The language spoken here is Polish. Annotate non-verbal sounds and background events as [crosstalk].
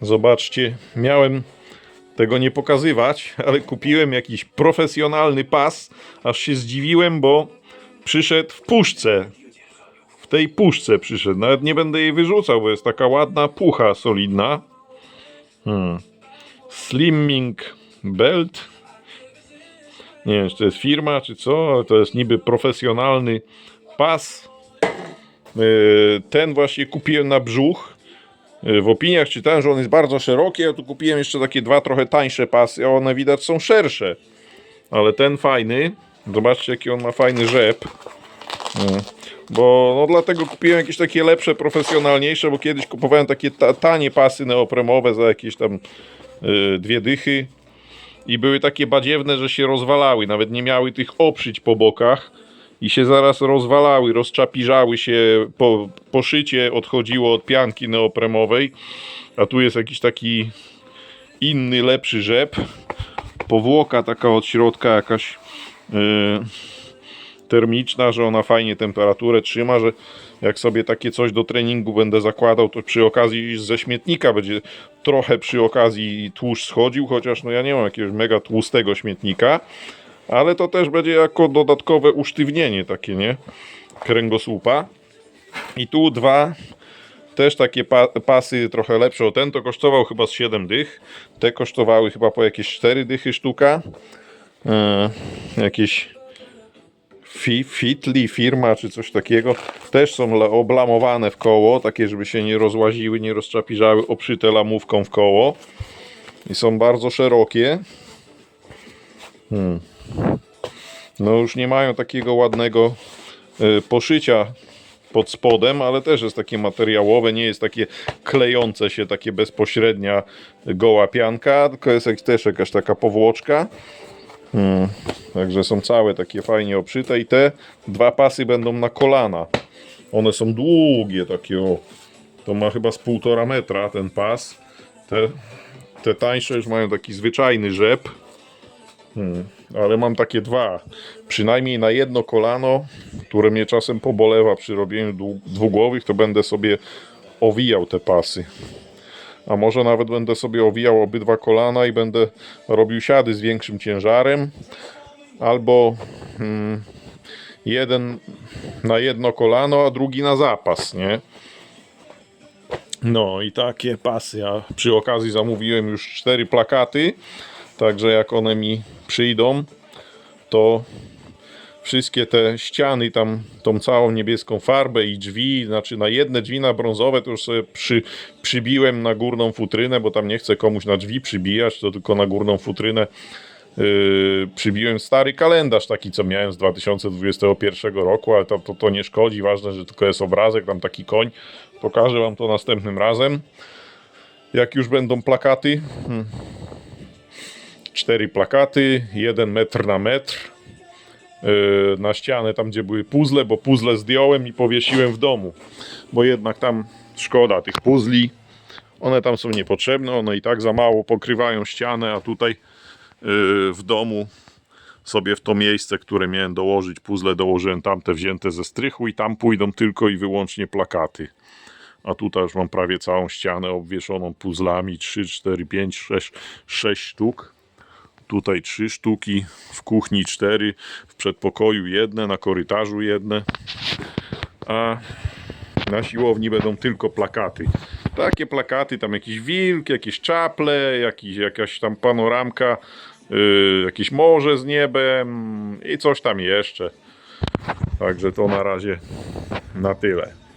Zobaczcie, miałem tego nie pokazywać, [laughs] ale kupiłem jakiś profesjonalny pas, aż się zdziwiłem, bo przyszedł w puszce. W tej puszce przyszedł. Nawet nie będę jej wyrzucał, bo jest taka ładna pucha solidna. Hmm. Slimming Belt. Nie wiem, czy to jest firma, czy co, ale to jest niby profesjonalny pas. Yy, Ten właśnie kupiłem na brzuch. Yy, W opiniach czytałem, że on jest bardzo szeroki, a tu kupiłem jeszcze takie dwa trochę tańsze pasy, a one widać są szersze. Ale ten fajny, zobaczcie jaki on ma fajny rzep. Mm. Bo no dlatego kupiłem jakieś takie lepsze, profesjonalniejsze, bo kiedyś kupowałem takie ta, tanie pasy neopremowe za jakieś tam yy, dwie dychy i były takie badziewne, że się rozwalały, nawet nie miały tych oprzyć po bokach i się zaraz rozwalały, rozczapirzały się, po, poszycie odchodziło od pianki neopremowej, a tu jest jakiś taki inny, lepszy rzep, powłoka taka od środka jakaś yy, termiczna, że ona fajnie temperaturę trzyma, że jak sobie takie coś do treningu będę zakładał, to przy okazji ze śmietnika będzie trochę przy okazji tłuszcz schodził, chociaż no ja nie mam jakiegoś mega tłustego śmietnika, ale to też będzie jako dodatkowe usztywnienie takie, nie? Kręgosłupa. I tu dwa też takie pa pasy trochę lepsze o ten, to kosztował chyba z 7 dych. Te kosztowały chyba po jakieś 4 dychy sztuka. E, jakieś Fi- Fitli firma czy coś takiego też są oblamowane w koło, takie żeby się nie rozłaziły, nie rozczapirzały, obszyte lamówką w koło i są bardzo szerokie. Hmm. No już nie mają takiego ładnego y, poszycia pod spodem, ale też jest takie materiałowe, nie jest takie klejące się, takie bezpośrednia goła pianka, tylko jest też jakaś taka powłoczka. Hmm. Także są całe takie fajnie obszyte i te dwa pasy będą na kolana. One są długie takie o. To ma chyba z półtora metra ten pas. Te, te tańsze już mają taki zwyczajny rzep. Hmm. Ale mam takie dwa. Przynajmniej na jedno kolano, które mnie czasem pobolewa przy robieniu dwugłowych, to będę sobie owijał te pasy. A może nawet będę sobie owijał obydwa kolana i będę robił siady z większym ciężarem. Albo mm, jeden na jedno kolano, a drugi na zapas, nie? No i takie pasy. Ja przy okazji zamówiłem już cztery plakaty. Także jak one mi przyjdą, to wszystkie te ściany, tam tą całą niebieską farbę i drzwi, znaczy na jedne drzwi na brązowe to już sobie przy, przybiłem na górną futrynę, bo tam nie chcę komuś na drzwi przybijać, to tylko na górną futrynę yy, przybiłem stary kalendarz taki, co miałem z 2021 roku, ale to, to, to nie szkodzi, ważne, że tylko jest obrazek, tam taki koń. Pokażę wam to następnym razem. Jak już będą plakaty, hmm. Cztery plakaty, jeden metr na metr, yy, na ścianę, tam gdzie były puzzle, bo puzzle zdjąłem i powiesiłem w domu, bo jednak tam szkoda tych puzli. One tam są niepotrzebne, one i tak za mało pokrywają ścianę, a tutaj yy, w domu sobie w to miejsce, które miałem dołożyć puzzle, dołożyłem tamte wzięte ze strychu i tam pójdą tylko i wyłącznie plakaty. A tutaj już mam prawie całą ścianę obwieszoną puzzlami 3, 4, 5, 6, 6 sztuk. Tutaj trzy sztuki, w kuchni cztery, w przedpokoju jedne, na korytarzu jedne, a na siłowni będą tylko plakaty. Takie plakaty, tam jakiś wilk, jakieś czaple, jakiś, jakaś tam panoramka, yy, jakieś morze z niebem i coś tam jeszcze. Także to na razie na tyle.